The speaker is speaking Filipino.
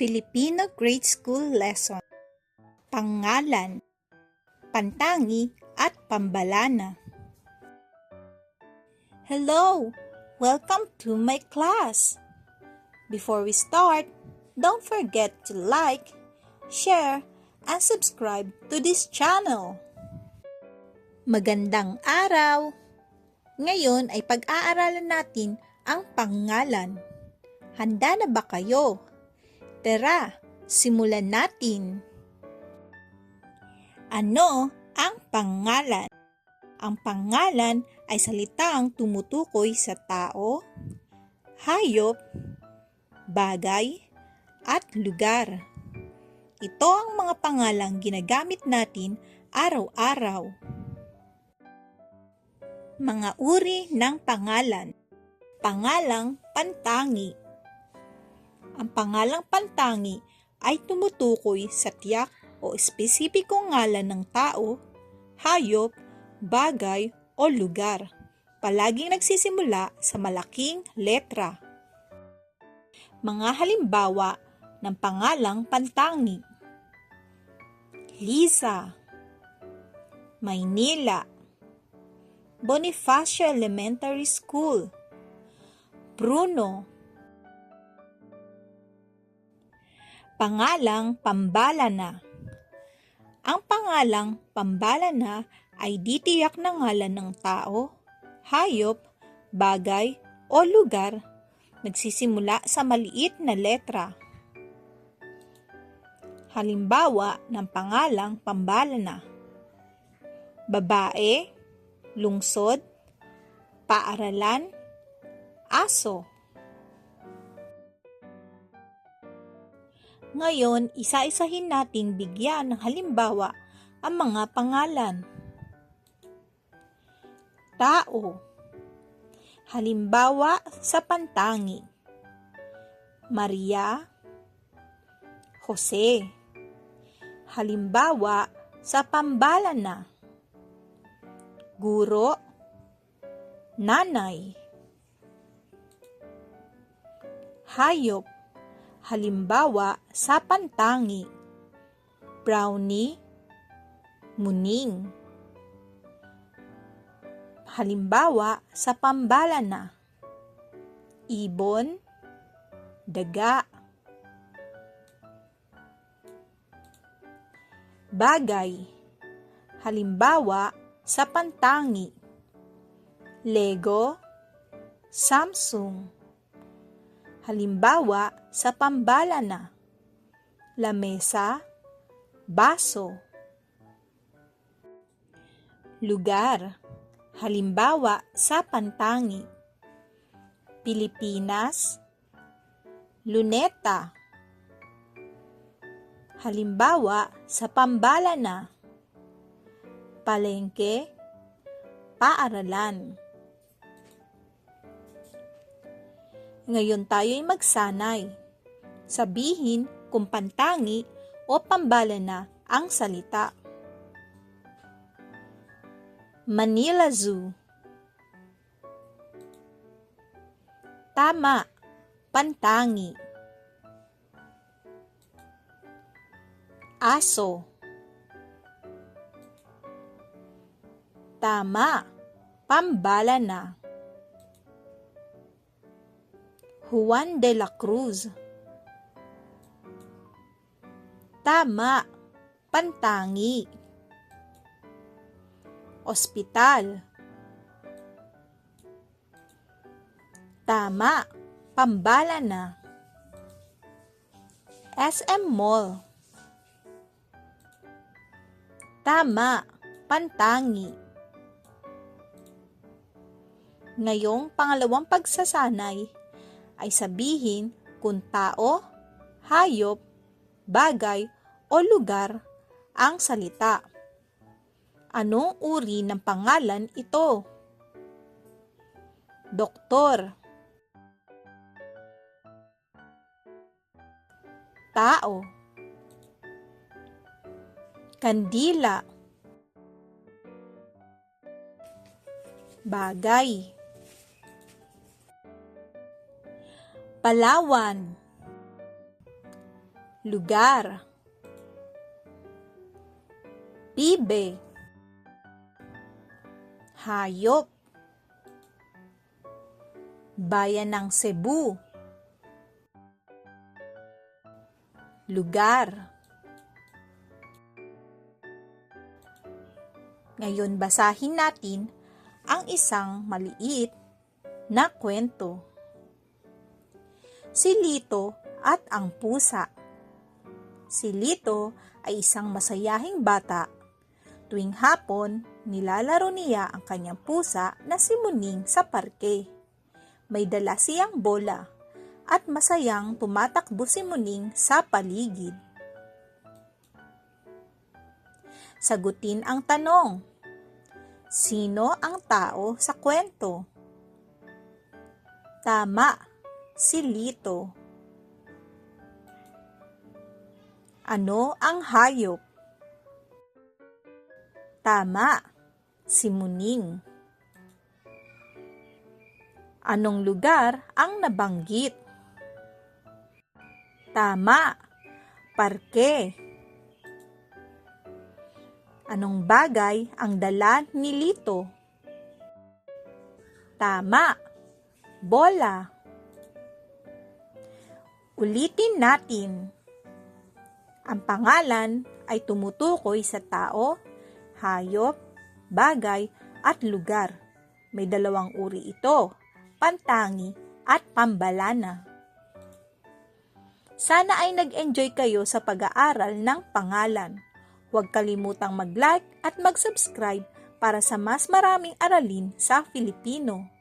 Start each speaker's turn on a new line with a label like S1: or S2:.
S1: Filipino Grade School Lesson Pangalan Pantangi at Pambalana Hello! Welcome to my class! Before we start, don't forget to like, share, and subscribe to this channel. Magandang araw! Ngayon ay pag-aaralan natin ang pangalan. Handa na ba kayo? Tara, simulan natin. Ano ang pangalan? Ang pangalan ay salitang tumutukoy sa tao, hayop, bagay, at lugar. Ito ang mga pangalang ginagamit natin araw-araw. Mga uri ng pangalan. Pangalang pantangi. Ang pangalang pantangi ay tumutukoy sa tiyak o espesipikong ngalan ng tao, hayop, bagay o lugar. Palaging nagsisimula sa malaking letra. Mga halimbawa ng pangalang pantangi. Lisa Maynila Bonifacio Elementary School Bruno Pangalang Pambalana Ang pangalang Pambalana ay ditiyak na ngalan ng tao, hayop, bagay o lugar nagsisimula sa maliit na letra. Halimbawa ng pangalang Pambalana Babae, lungsod, paaralan, aso. Ngayon, isa-isahin nating bigyan ng halimbawa ang mga pangalan. Tao Halimbawa sa pantangi. Maria Jose Halimbawa sa pambalana. Guro Nanay Hayop Halimbawa sa pantangi. Brownie. Muning. Halimbawa sa pambalana. Ibon. Daga. Bagay. Halimbawa sa pantangi. Lego. Samsung Halimbawa sa pambalana. Lamesa Baso Lugar Halimbawa sa pantangi. Pilipinas Luneta Halimbawa sa pambalana. Palengke Paaralan Ngayon tayo'y magsanay. Sabihin kung pantangi o pambalana ang salita. Manila Zoo Tama, pantangi. Aso Tama, pambalana. Juan de la Cruz Tama, pantangi. Ospital Tama, pambalana. SM Mall Tama, pantangi. Ngayong pangalawang pagsasanay ay sabihin kung tao, hayop, bagay o lugar ang salita. Anong uri ng pangalan ito? Doktor Tao Kandila Bagay Palawan lugar. Bibe. Hayop. Bayan ng Cebu. Lugar. Ngayon basahin natin ang isang maliit na kwento. Si Lito at ang pusa. Si Lito ay isang masayahing bata. Tuwing hapon, nilalaro niya ang kanyang pusa na si Muning sa parke. May dala siyang bola at masayang tumatakbo si Muning sa paligid. Sagutin ang tanong. Sino ang tao sa kwento? Tama, si Lito. Ano ang hayop? Tama, si Muning. Anong lugar ang nabanggit? Tama, parke. Anong bagay ang dala ni Lito? Tama, bola. Ulitin natin. Ang pangalan ay tumutukoy sa tao, hayop, bagay at lugar. May dalawang uri ito, pantangi at pambalana. Sana ay nag-enjoy kayo sa pag-aaral ng pangalan. Huwag kalimutang mag-like at mag-subscribe para sa mas maraming aralin sa Filipino.